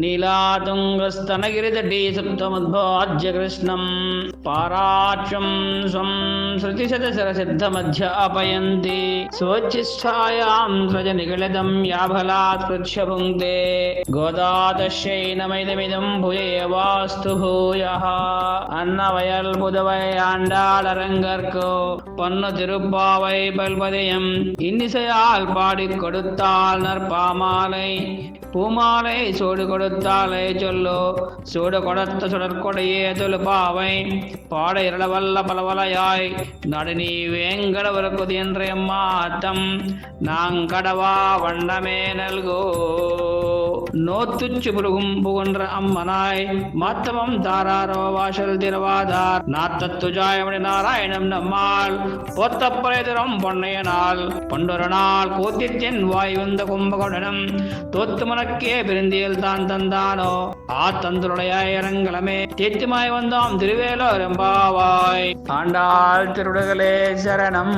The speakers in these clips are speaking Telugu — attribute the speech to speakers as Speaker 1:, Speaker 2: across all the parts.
Speaker 1: नीलातुङ्गस्तनगिरितटे सप्तमुद्भोज्य कृष्णं पाराक्षं स्वं श्रुतिशतशरसिद्धमध्य अपयन्ति स्वोच्छिष्ठायां स्रज निगलितं याभलात् कृच्छभुङ्क्ते गोदातशैनमैदमिदं भुयेवास्तु भूयः அன்னவயல்புதவையாண்டாளரங்கற்கு பொன்னு திருப்பாவை பல்பதயம் இன்னிசையால் பாடி கொடுத்தால் நற்பாமாலை பூமாலை சோடு கொடு கொடுத்தாலே சொல்லு. சூடு கொடுத்த சுடற்கொடையே தொழுப்பாவை பாட இரளவல்ல பலவலையாய். நடுநீ வேங்கடவருக்கு என்ற மாத்தம் நாங்கடவா வண்டமே நல்கோ. நோத்துச்சு புருகும் புகுன்ற அம்மனாய். மாத்தமம் தாராரோ வாசல் திரவாதார் நாத்தத்துஜாயமணி நாராயணம் நம்மாள் பொத்தப்பரைதரம் பொன்னையனால் பொண்டொரு நாள். கூத்தித்தின் வாய் வந்த கும்பகோடனம் தோத்து மனக்கே பிரிந்தியல் தான் தந்தானோ ஆ தந்துடைய இறங்கலமே தேத்திமாய் வந்தோம் திருவேலோ ரெம்பாவாய் ஆண்டாள் திருடுகளே శరణం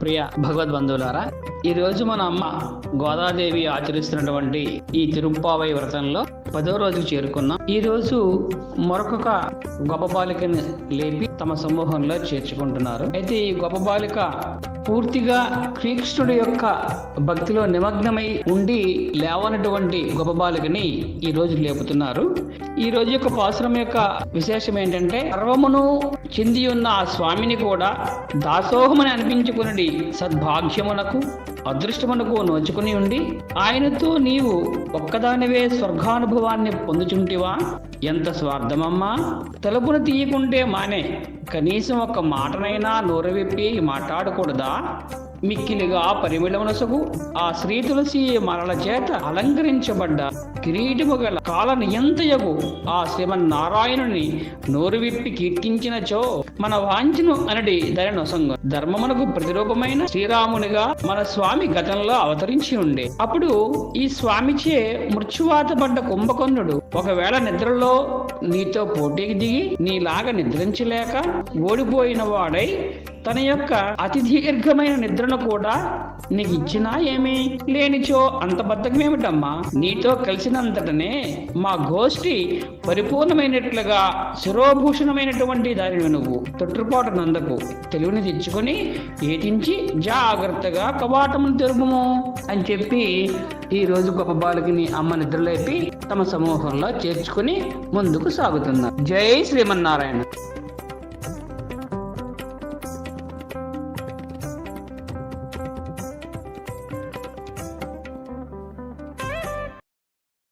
Speaker 1: ప్రియ భగవద్బంధువులారా ఈ రోజు మన అమ్మ గోదాదేవి ఆచరిస్తున్నటువంటి ఈ తిరుప్పావై వ్రతంలో పదో రోజుకు చేరుకున్నాం ఈ రోజు మరొక గొప్ప బాలికని లేపి తమ సమూహంలో చేర్చుకుంటున్నారు అయితే ఈ గొప్ప బాలిక పూర్తిగా శ్రీకృష్ణుడి యొక్క భక్తిలో నిమగ్నమై ఉండి లేవనటువంటి గొప్ప బాలికని ఈ రోజు లేపుతున్నారు. ఈ రోజు యొక్క పాసురం యొక్క విశేషం ఏంటంటే సర్వమును చెంది ఉన్న ఆ స్వామిని కూడా దాసోహమని అనిపించుకుని సద్భాగ్యమునకు అదృష్టమునకు నోచుకుని ఉండి ఆయనతో నీవు ఒక్కదానివే స్వర్గానుభవాన్ని పొందుచుంటివా? ఎంత స్వార్థమమ్మా? తలుపును తీయకుంటే మానే కనీసం ఒక మాటనైనా నోరు విప్పి మాట్లాడకూడదా? మిక్కిలిగా పరిమిళమునసగు ఆ శ్రీ తులసి మరల చేత అలంకరించబడ్డ కిరీటము గల కాల నియంతయగు ఆ శ్రీమన్నారాయణుని నోరు విప్పి కీర్తించినచో మన వాంఛను అనడి దయ నొసంగ ధర్మమునకు ప్రతిరూపమైన శ్రీరామునిగా మన స్వామి గతంలో అవతరించి ఉండే. అప్పుడు ఈ స్వామిచే మృత్యువాత పడ్డ కుంభకర్ణుడు ఒకవేళ నిద్రలో నీతో పోటీకి దిగి నీలాగా నిద్రించలేక ఓడిపోయిన వాడై తన యొక్క అతి దీర్ఘమైన నిద్రను కూడా నీకు ఇచ్చినా ఏమి? లేనిచో అంత బద్దకమేమిటమ్మా నీతో కలిసినంతటనే మా గోష్ఠి పరిపూర్ణమైనట్లుగా శిరోభూషణమైనటువంటి దానిని నువ్వు. తొట్టుపాటు నందకు తెలివిని తెచ్చుకొని ఏటించి జాగ్రత్తగా కవాటమును తెరుపుము అని చెప్పి ఈ రోజు గొప్ప బాలికని అమ్మ నిద్రలేపి తమ సమూహంలో చేర్చుకుని ముందుకు సాగుతున్నారు. జై శ్రీమన్నారాయణ.